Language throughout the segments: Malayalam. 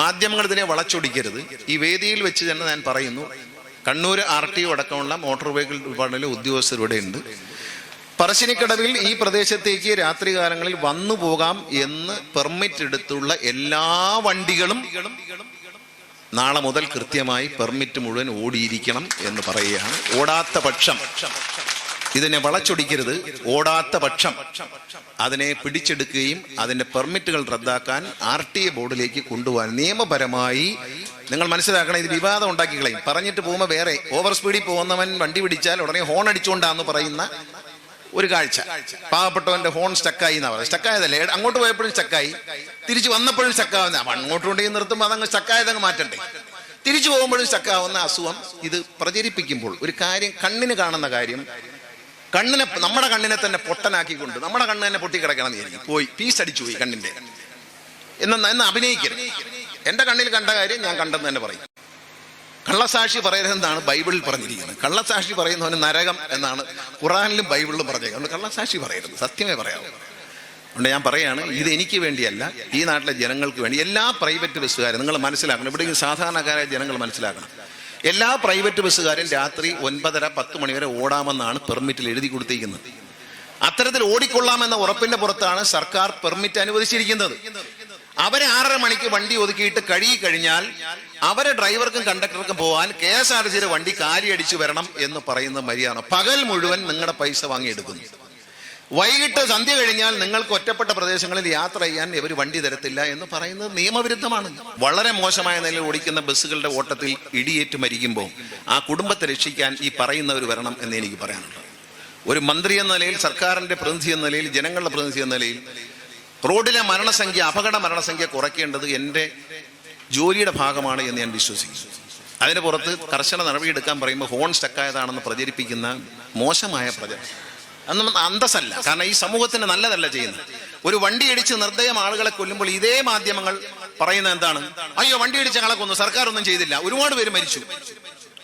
മാധ്യമങ്ങൾ ഇതിനെ വളച്ചൊടിക്കരുത്. ഈ വേദിയിൽ വെച്ച് തന്നെ ഞാൻ പറയുന്നു കണ്ണൂർ ആർ ടി ഒ അടക്കമുള്ള മോട്ടോർ വെഹിക്കിൾ ഡിപ്പാർട്ട്മെന്റിലെ ഉദ്യോഗസ്ഥരുടെ ഉണ്ട്. പറശ്ശിനിക്കടവിൽ ഈ പ്രദേശത്തേക്ക് രാത്രികാലങ്ങളിൽ വന്നു പോകാം എന്ന് പെർമിറ്റ് എടുത്തുള്ള എല്ലാ വണ്ടികളും നാളെ മുതൽ കൃത്യമായി പെർമിറ്റ് മുഴുവൻ ഓടിയിരിക്കണം എന്ന് പറയുകയാണ്. ഓടാത്ത പക്ഷം ഇതിനെ വളച്ചൊടിക്കരുത്. ഓടാത്ത പക്ഷം അതിനെ പിടിച്ചെടുക്കുകയും അതിന്റെ പെർമിറ്റുകൾ റദ്ദാക്കാൻ ആർ ടി എ ബോർഡിലേക്ക് കൊണ്ടുപോകാൻ നിയമപരമായി നിങ്ങൾ മനസ്സിലാക്കണം ഇത് വിവാദം ഉണ്ടാക്കി കളയും. പറഞ്ഞിട്ട് പോകുമ്പോൾ വേറെ ഓവർ സ്പീഡിൽ പോകുന്നവൻ വണ്ടി പിടിച്ചാൽ ഉടനെ ഹോൺ അടിച്ചുകൊണ്ടാന്ന് പറയുന്ന ഒരു കാഴ്ച. പാവപ്പെട്ടവന്റെ ഹോൺ സ്റ്റക്കായി എന്നാ പറയുന്നത്. സ്റ്റക്കായതല്ലേ അങ്ങോട്ട് പോയപ്പോഴും സ്റ്റക്കായി തിരിച്ചു വന്നപ്പോഴും സ്റ്റക്കാവുന്ന അങ്ങോട്ട് കൊണ്ടുപോയി നിർത്തുമ്പോൾ അതങ്ങ് സ്റ്റക്കായതങ്ങ് മാറ്റണ്ടേ? തിരിച്ചു പോകുമ്പോഴും സ്റ്റക്കാവുന്ന അസുഖം ഇത് പ്രചരിപ്പിക്കുമ്പോൾ ഒരു കാര്യം കണ്ണിന് കാണുന്ന കാര്യം കണ്ണിനെ നമ്മുടെ കണ്ണിനെ തന്നെ പൊട്ടനാക്കിക്കൊണ്ട് നമ്മുടെ കണ്ണ് തന്നെ പൊട്ടിക്കിടക്കണം എന്ന് പോയി പീസ് അടിച്ചു പോയി കണ്ണിന്റെ. എന്ന അഭിനയിക്കരുത്. എന്റെ കണ്ണിൽ കണ്ട കാര്യം ഞാൻ കണ്ടെന്ന് തന്നെ പറയും. കള്ളസാക്ഷി പറയുന്നത് എന്താണ് ബൈബിളിൽ പറഞ്ഞിരിക്കുന്നത്? കള്ളസാക്ഷി പറയുന്നവന് നരകം എന്നാണ് ഖുറാനിലും ബൈബിളിലും പറഞ്ഞേക്കുന്നത് കള്ളസാക്ഷി പറയരുത്. സത്യമേ പറയാവൂ. അതുകൊണ്ട് ഞാൻ പറയാണ് ഇത് എനിക്ക് വേണ്ടിയല്ല ഈ നാട്ടിലെ ജനങ്ങൾക്ക് വേണ്ടി എല്ലാ പ്രൈവറ്റ് ബസ്സുകാരും നിങ്ങൾ മനസ്സിലാക്കണം. ഇവിടെ സാധാരണക്കാരായ ജനങ്ങൾ മനസ്സിലാക്കണം. എല്ലാ പ്രൈവറ്റ് ബസ്സുകാരും രാത്രി ഒൻപതര പത്ത് മണിവരെ ഓടാമെന്നാണ് പെർമിറ്റിൽ എഴുതി കൊടുത്തിരിക്കുന്നത്. അത്തരത്തിൽ ഓടിക്കൊള്ളാമെന്ന ഉറപ്പിന്റെ പുറത്താണ് സർക്കാർ പെർമിറ്റ് അനുവദിച്ചിരിക്കുന്നത്. അവരെ ആറര മണിക്ക് വണ്ടി ഒതുക്കിയിട്ട് കഴുകി കഴിഞ്ഞാൽ അവരെ ഡ്രൈവർക്കും കണ്ടക്ടർക്കും പോകാൻ കെ എസ് ആർ സിയുടെ വണ്ടി കാലിയടിച്ചു വരണം എന്ന് പറയുന്ന മര്യാദ. പകൽ മുഴുവൻ നിങ്ങളുടെ പൈസ വാങ്ങിയെടുക്കുന്നു. വൈകിട്ട് സന്ധ്യ കഴിഞ്ഞാൽ നിങ്ങൾക്ക് ഒറ്റപ്പെട്ട പ്രദേശങ്ങളിൽ യാത്ര ചെയ്യാൻ ഇവർ വണ്ടി തരത്തില്ല എന്ന് പറയുന്നത് നിയമവിരുദ്ധമാണ്. വളരെ മോശമായ നിലയിൽ ഓടിക്കുന്ന ബസ്സുകളുടെ ഓട്ടത്തിൽ ഇടിയേറ്റ് മരിക്കുമ്പോൾ ആ കുടുംബത്തെ രക്ഷിക്കാൻ ഈ പറയുന്നവർ വരണം എന്ന് എനിക്ക് പറയാനുണ്ട്. ഒരു മന്ത്രി എന്ന നിലയിൽ സർക്കാരിന്റെ പ്രതിനിധി എന്ന നിലയിൽ ജനങ്ങളുടെ പ്രതിനിധി എന്ന നിലയിൽ റോഡിലെ മരണസംഖ്യ അപകട മരണസംഖ്യ കുറയ്ക്കേണ്ടത് എന്റെ ജോലിയുടെ ഭാഗമാണ് എന്ന് ഞാൻ വിശ്വസിക്കുന്നു. അതിന് പുറത്ത് കർശന നടപടിയെടുക്കാൻ പറയുമ്പോൾ ഹോൺ സ്റ്റക്കായതാണെന്ന് പ്രചരിപ്പിക്കുന്ന മോശമായ പ്രചരണം. അതൊന്നും അന്തസ്സല്ല. കാരണം ഈ സമൂഹത്തിന് നല്ലതല്ല ചെയ്യുന്നത്. ഒരു വണ്ടി ഇടിച്ച് നിർദ്ദയം ആളുകളെ കൊല്ലുമ്പോൾ ഇതേ മാധ്യമങ്ങൾ പറയുന്നത് എന്താണ്? അയ്യോ വണ്ടി ഇടിച്ച ആളെ കൊന്നു. സർക്കാർ ഒന്നും ചെയ്തില്ല. ഒരുപാട് പേര് മരിച്ചു.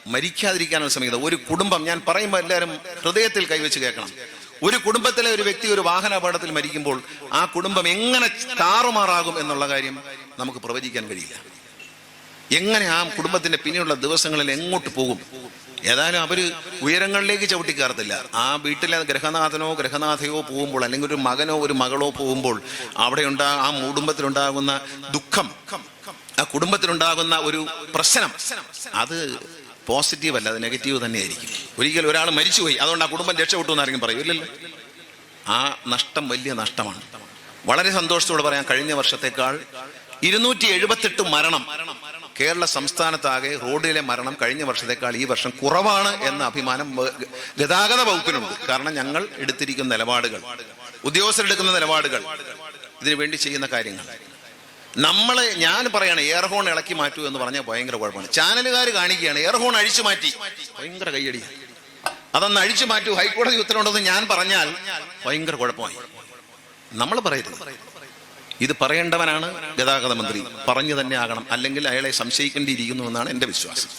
മരിക്കാതിരിക്കാനുള്ള സമയത്ത് ഒരു കുടുംബം ഞാൻ പറയുമ്പോൾ എല്ലാവരും ഹൃദയത്തിൽ കൈവച്ച് കേൾക്കണം. ഒരു കുടുംബത്തിലെ ഒരു വ്യക്തി ഒരു വാഹന അപകടത്തിൽ മരിക്കുമ്പോൾ ആ കുടുംബം എങ്ങനെ താറുമാറാകും എന്നുള്ള കാര്യം നമുക്ക് പ്രവചിക്കാൻ കഴിയില്ല. എങ്ങനെ ആ കുടുംബത്തിന്റെ പിന്നെയുള്ള ദിവസങ്ങളിൽ എങ്ങോട്ട് പോകും? ഏതായാലും അവർ ഉയരങ്ങളിലേക്ക് ചവിട്ടി കയറത്തില്ല ആ വീട്ടിലെ ഗ്രഹനാഥനോ ഗ്രഹനാഥയോ പോകുമ്പോൾ അല്ലെങ്കിൽ ഒരു മകനോ ഒരു മകളോ പോകുമ്പോൾ അവിടെ ഉണ്ടാ ആ കുടുംബത്തിലുണ്ടാകുന്ന ദുഃഖം ആ കുടുംബത്തിലുണ്ടാകുന്ന ഒരു പ്രശ്നം അത് പോസിറ്റീവ് അല്ല അത് നെഗറ്റീവ് തന്നെയായിരിക്കും. ഒരിക്കലും ഒരാൾ മരിച്ചുപോയി അതുകൊണ്ട് ആ കുടുംബം രക്ഷപ്പെട്ടു എന്ന് ആരെങ്കിലും പറയും? ഇല്ലല്ലോ. ആ നഷ്ടം വലിയ നഷ്ടമാണ്. വളരെ സന്തോഷത്തോടെ പറയാം കഴിഞ്ഞ വർഷത്തേക്കാൾ ഇരുന്നൂറ്റി എഴുപത്തെട്ട് മരണം കേരള സംസ്ഥാനത്താകെ റോഡിലെ മരണം കഴിഞ്ഞ വർഷത്തേക്കാൾ ഈ വർഷം കുറവാണ് എന്ന അഭിമാനം ഗതാഗത വകുപ്പിനുണ്ട്. കാരണം ഞങ്ങൾ എടുത്തിരിക്കുന്ന നിലപാടുകൾ ഉദ്യോഗസ്ഥരെടുക്കുന്ന നിലപാടുകൾ ഇതിനു വേണ്ടി ചെയ്യുന്ന കാര്യങ്ങൾ. നമ്മൾ ഞാൻ പറയാണ് എയർ ഹോൺ ഇളക്കി മാറ്റൂ എന്ന് പറഞ്ഞാൽ ഭയങ്കര കുഴപ്പമാണ്. ചാനലുകാർ കാണിക്കുകയാണ് എയർ ഹോൺ അഴിച്ചു മാറ്റി. ഭയങ്കര കയ്യടി. അതൊന്ന് അഴിച്ചു മാറ്റൂ. ഹൈക്കോടതി ഉത്തരവുണ്ടെന്ന് ഞാൻ പറഞ്ഞാൽ ഭയങ്കര കുഴപ്പമായി. നമ്മൾ പറയരുത്. ഇത് പറയേണ്ടവനാണ് ഗതാഗത മന്ത്രി പറഞ്ഞു തന്നെ ആകണം. അല്ലെങ്കിൽ അയാളെ സംശയിക്കേണ്ടിയിരിക്കുന്നു എന്നാണ് എന്റെ വിശ്വാസം.